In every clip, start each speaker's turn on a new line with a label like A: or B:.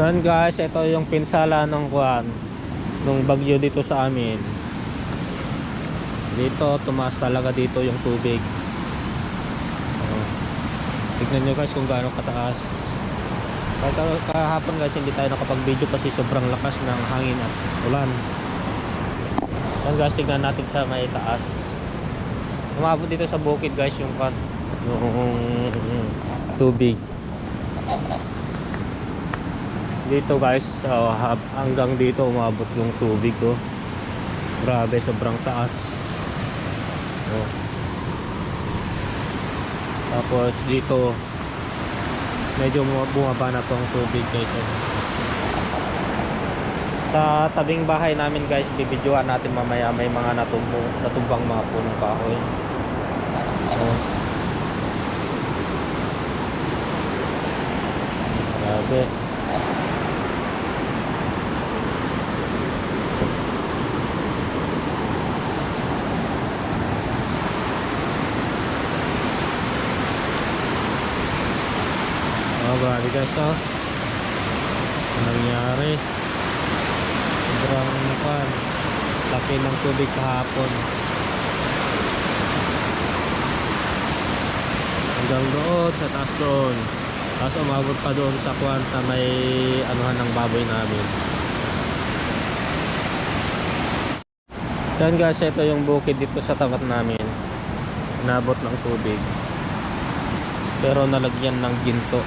A: So yan guys, ito yung pinsala ng kuan nung bagyo dito sa amin. Dito tumaas talaga dito yung tubig. Oh. Tignan nyo guys kung gaano kataas. Kahit kahapon guys hindi tayo nakapag-video kasi sobrang lakas ng hangin at ulan. Yan guys, tignan natin sa may taas. Umabot dito sa bukid guys yung kan yung tubig. Dito guys, uh, hanggang dito umabot yung tubig oh. Grabe, sobrang taas. Oh. Tapos dito medyo buma- bumaba na tong tubig guys. oh. Sa tabing bahay namin guys, bibidyoan natin mamaya may mga natumbo, natumbang mga punong kahoy. Oh. Grabe. Grabe guys, oh. Ano nangyari? Sobrang pan. Laki ng tubig kahapon. Hanggang doon, sa taas doon. Tapos umabot pa doon sa kwan sa may anuhan ng baboy namin. Yan guys, ito yung bukid dito sa tapat namin. Inabot ng tubig. Pero nalagyan ng ginto.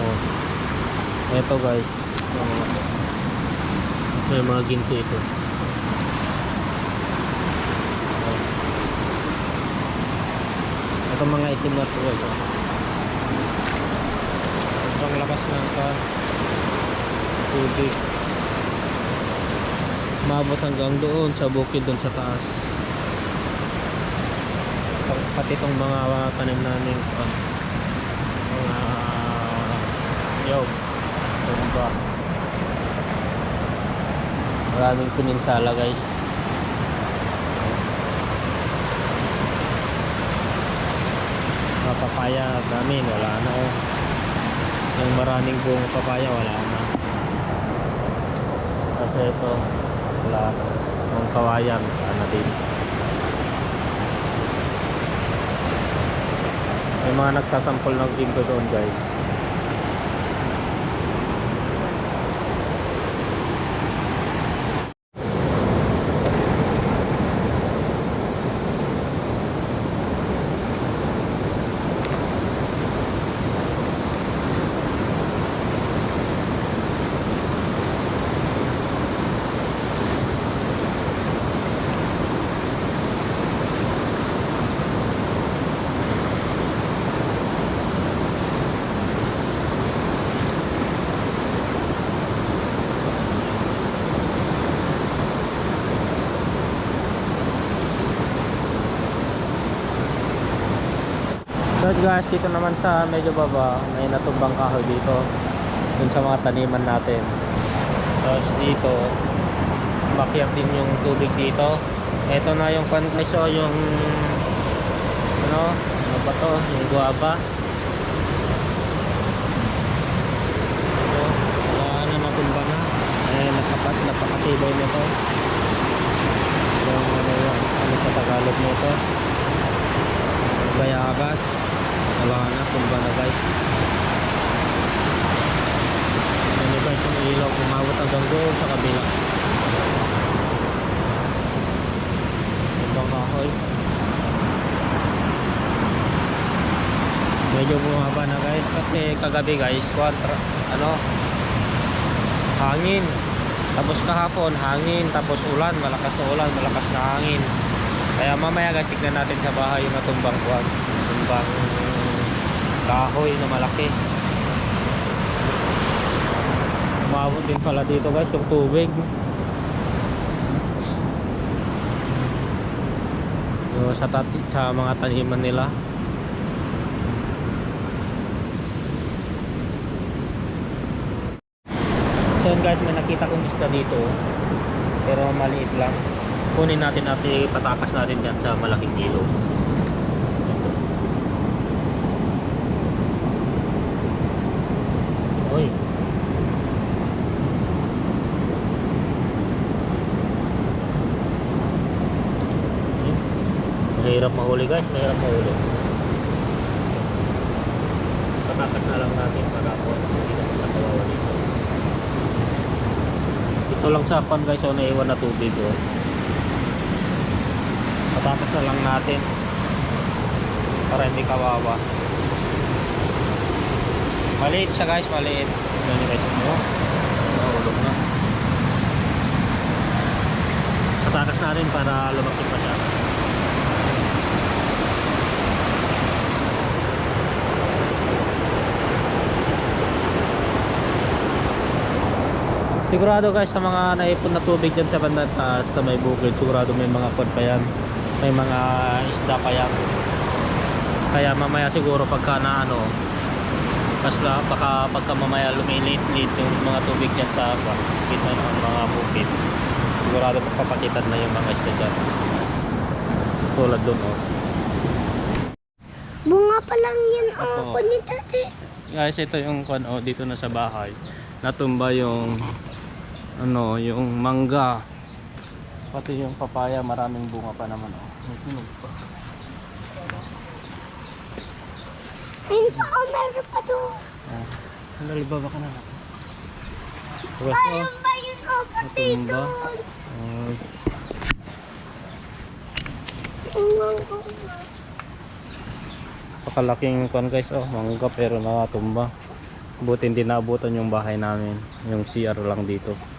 A: Oh. Ito guys. Oh. May mga ginto ito. Oh. Ito mga itim na ito guys. Oh. Sobrang lakas ng ka tubig. Mabot hanggang doon sa bukid doon sa taas. Pa- Pati itong mga tanim namin uh, mga yog, tumba. Maraming pininsala guys. Papaya namin wala na oh. Yung maraming buong papaya wala na. Kasi ito wala ng kawayan wala din. May mga nagsasampol ng ginto doon guys. So guys, dito naman sa medyo baba, may natumbang kahoy dito. Dun sa mga taniman natin. Tapos dito, makyat din yung tubig dito. Ito na yung pan ay, so yung ano, ano ba to? Yung guava. Ito, wala na natumba na. Eh, nakapat, napakatibay nito. Yung ano, ano sa Tagalog nito. Bayabas. Wala na, tumba na guys. Ano guys, yung ilaw umawat hanggang doon sa kabila. Tumbang kahoy. Medyo bumaba na guys kasi kagabi guys, kontra, ano, hangin. Tapos kahapon, hangin. Tapos ulan, malakas na ulan, malakas na hangin. Kaya mamaya guys, tignan natin sa bahay yung natumbang kuwan. Natumbang kahoy na malaki. Umabot din pala dito guys yung tubig. So, sa, tat- sa mga taniman nila. So guys, may nakita kong isda dito. Pero maliit lang. Kunin natin at ipatakas natin dyan sa malaking kilo. kahoy. Mahirap mahuli guys, mahirap mahuli. Patakas na lang natin para po hindi na magkakawawa dito. Ito lang sa pan guys, oh, naiwan na tubig oh. Patakas na lang natin para hindi kawawa. Maliit siya guys, maliit. Nyo guys, oh. Nahulog na. Patakas na rin para lumaki pa siya. Sigurado guys sa mga naipon na tubig dyan sa bandang taas sa may bukid sigurado may mga pod pa yan. May mga isda pa yan. Kaya mamaya siguro pagka na ano basta baka pagka mamaya lumilit-lit yung mga tubig dyan sa kita ng mga bukid. Sigurado magpapakitan na yung mga isda dyan. Tulad dun oh.
B: Bunga pa lang yan ang ako ni tate.
A: guys ito yung kwan oh, dito na sa bahay. Natumba yung ano yung mangga. Pati yung papaya maraming bunga pa naman oh. May tunog pa.
B: Pa ako meron pa doon.
A: ah, nalibaba ka na oh,
B: Ayun ba yun pati
A: Natumba.
B: doon.
A: pakalaking kwan guys oh mangga pero nakatumba. Buti hindi naabutan yung bahay namin. Yung CR lang dito. yung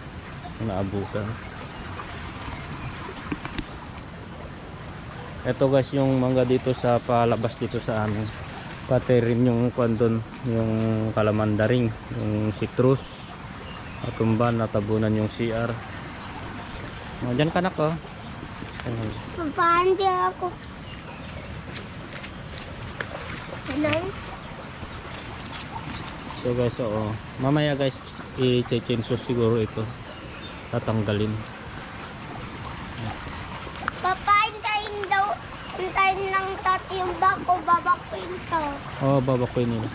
A: naabutan ito guys yung mangga dito sa palabas dito sa amin pati rin yung kwan doon yung kalamandaring yung citrus natumba natabunan yung CR oh, dyan ka na ko
B: Papahandi ako. Ano?
A: So guys, oo. Mamaya guys, i-change siguro ito. Tatanggalin.
B: Papa, hintayin daw. Hintayin lang tati yung bako. Babakuin to.
A: Oo, oh, babakoy nila.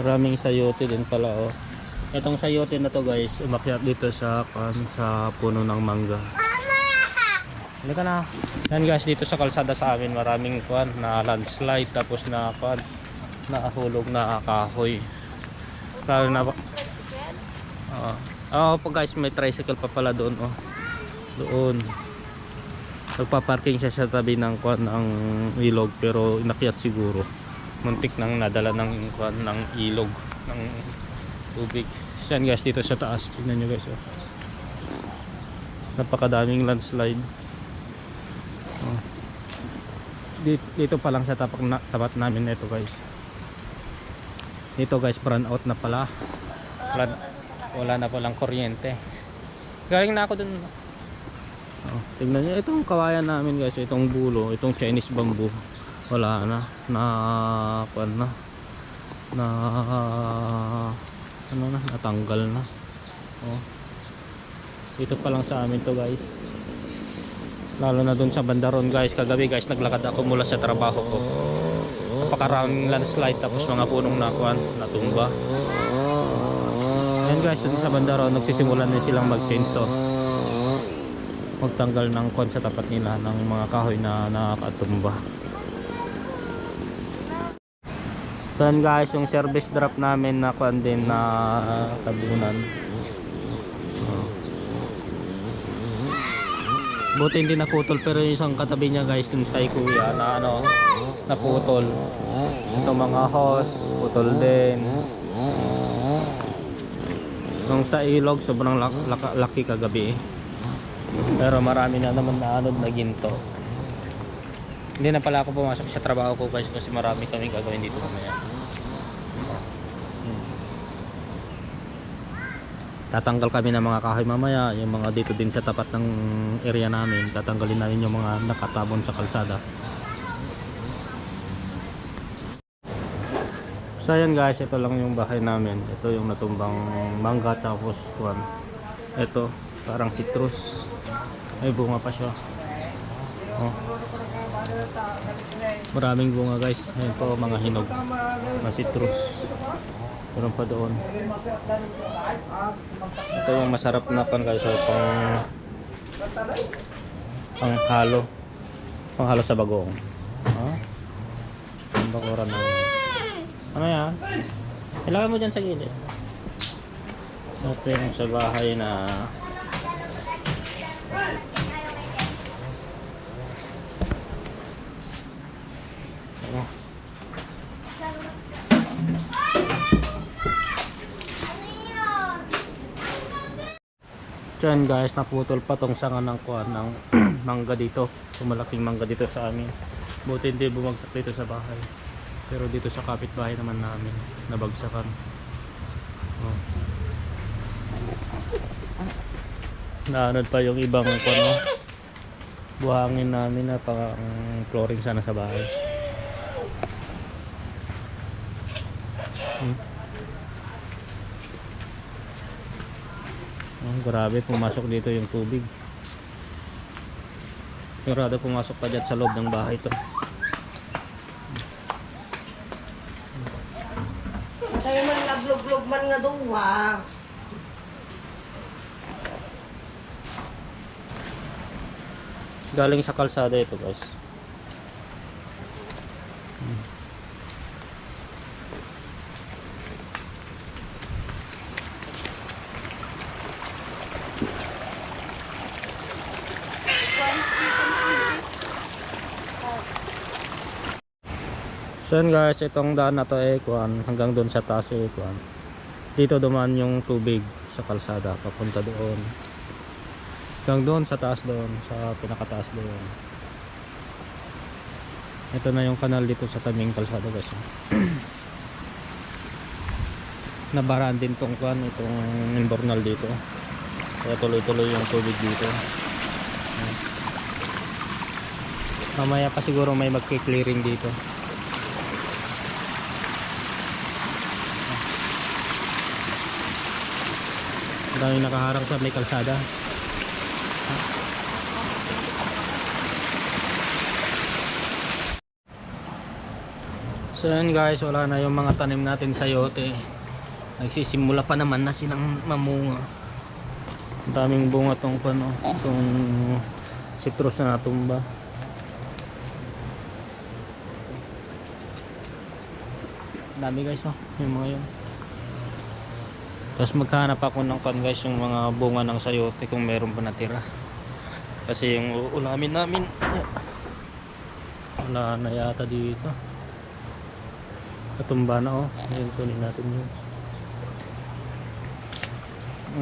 A: Maraming sayote din pala, oh. Itong sayote na to guys, umakyat dito sa kan sa puno ng mangga.
B: Mama!
A: Halika na. Yan guys, dito sa kalsada sa amin, maraming kuan na landslide tapos na kuan nakahulog na kahoy. Lalo na Oo. Oo po guys, may tricycle pa pala doon oh. Doon. Nagpa-parking siya sa tabi ng kuan ng ilog pero inakyat siguro. Muntik nang nadala ng kuan ng ilog ng tubig. Yan guys dito sa taas. Tingnan niyo guys oh. Napakadaming landslide. Oh. Dito, dito pa lang sa tapak na, tapat namin ito guys. Dito guys brown out na pala. Wala, wala na palang kuryente. Galing na ako dun. Oh, tingnan niyo itong kawayan namin guys, itong bulo, itong Chinese bamboo. Wala na. Na kuan na. Na ano na, natanggal na. Oh. Dito pa lang sa amin to guys. Lalo na dun sa bandaron guys. Kagabi guys, naglakad ako mula sa trabaho ko. Napakaraming landslide tapos mga punong nakuan, natumba. Yan guys, dun sa bandaron, nagsisimulan na silang mag-chainsaw. Magtanggal ng kuan sa tapat nila ng mga kahoy na nakatumba. So yan guys, yung service drop namin na kuan din na uh, tabunan. Oh. Buti hindi naputol pero yung isang katabi niya guys dun kay kuya na ano naputol. Ito mga hose, putol din. Nung sa ilog sobrang lak- lak- laki kagabi. Pero marami na naman na anod na ginto. Hindi na pala ako pumasok sa trabaho ko guys kasi marami kaming gagawin dito mamaya. Hmm. Tatanggal kami ng mga kahoy mamaya, yung mga dito din sa tapat ng area namin, tatanggalin namin yung mga nakatabon sa kalsada. So ayan guys, ito lang yung bahay namin. Ito yung natumbang mangga tapos kuwan. Ito, parang citrus. Ay bunga pa siya. Oh. Maraming bunga guys. Ayun po mga hinog. Mga citrus. Meron pa doon. Ito yung masarap na pan guys. So, pang pang halo. Pang halo sa bagong. Ha? Ang bakuran na. Yan? Kailangan mo dyan sa gilid. Ito yung sa bahay na ano, Diyan guys, naputol pa tong sanga ng kuan ng mangga dito. So, malaking mangga dito sa amin. Buti hindi bumagsak dito sa bahay. Pero dito sa kapitbahay naman namin, nabagsakan. Oh. Naanod pa yung ibang kuan no? Buhangin namin na pang flooring sana sa bahay. Hmm. Oh, grabe, pumasok dito yung tubig. Sigurado pumasok pa dyan sa loob ng bahay to.
C: Kaya man naglog-log man nga duwa.
A: Galing sa kalsada ito guys. So guys, itong daan na to eh, kuan, hanggang doon sa taas eh, kuan. Dito dumaan yung tubig sa kalsada, papunta doon. Hanggang doon sa taas doon, sa pinakataas doon. Ito na yung kanal dito sa tabing kalsada guys. Nabaraan din tong kuan, itong imbornal dito. Kaya tuloy-tuloy yung tubig dito. Mamaya pa siguro may magki-clearing dito. Daming nakaharang sa may kalsada. So yun guys, wala na yung mga tanim natin sa yote. Nagsisimula pa naman na silang mamunga. Ang daming bunga tong ano, tong citrus na natumba. Dami guys oh, yung mga yun. Tapos maghanap ako ng kan guys yung mga bunga ng sayote kung meron pa natira. Kasi yung uulamin namin wala na yata dito. Katumba na oh. Ayun kunin natin yun.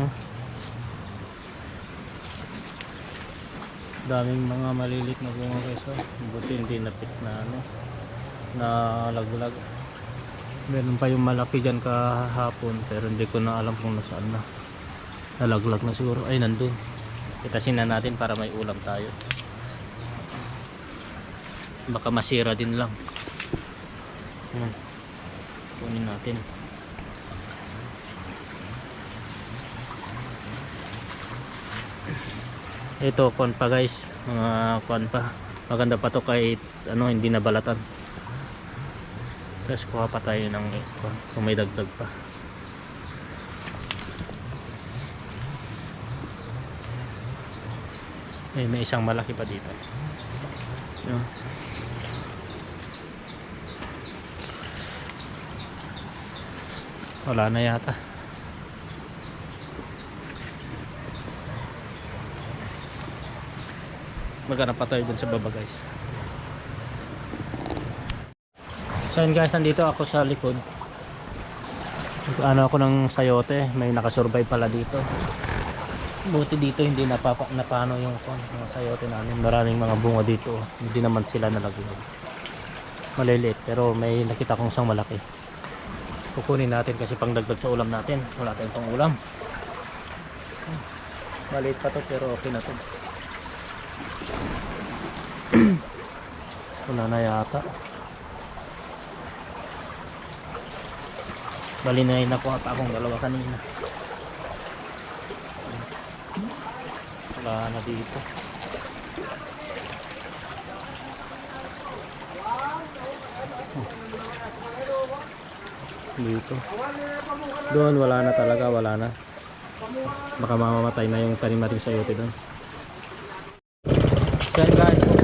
A: Oh. Daming mga malilit na bunga guys oh. Buti hindi napit na ano na laglag. Meron pa yung malaki dyan kahapon pero hindi ko na alam kung nasaan na. Nalaglag na siguro. Ay nandun. Kitasin na natin para may ulam tayo. Baka masira din lang. Yan. Kunin natin. Ito kon pa guys. Mga kon pa. Maganda pa to kahit ano hindi nabalatan. Tapos kuha pa tayo ng kung, may dagdag pa. Eh, may isang malaki pa dito. Yun. Wala na yata. Maghanap pa tayo dun sa baba guys. So yun guys, nandito ako sa likod. Ano ako ng sayote, may nakasurvive pala dito. Buti dito hindi napapa, napano yung kon, mga sayote namin. Maraming mga bunga dito. Hindi naman sila nalaglag. Maliliit pero may nakita kong isang malaki. Kukunin natin kasi pang dagdag sa ulam natin. Wala tayong pang ulam. Maliit pa to pero okay na to. Wala na yata. bali na nakuha pa akong dalawa kanina. Wala na dito. Dito. Doon wala na talaga wala na. Baka mamamatay na yung tanim natin sa yote doon. Yan guys.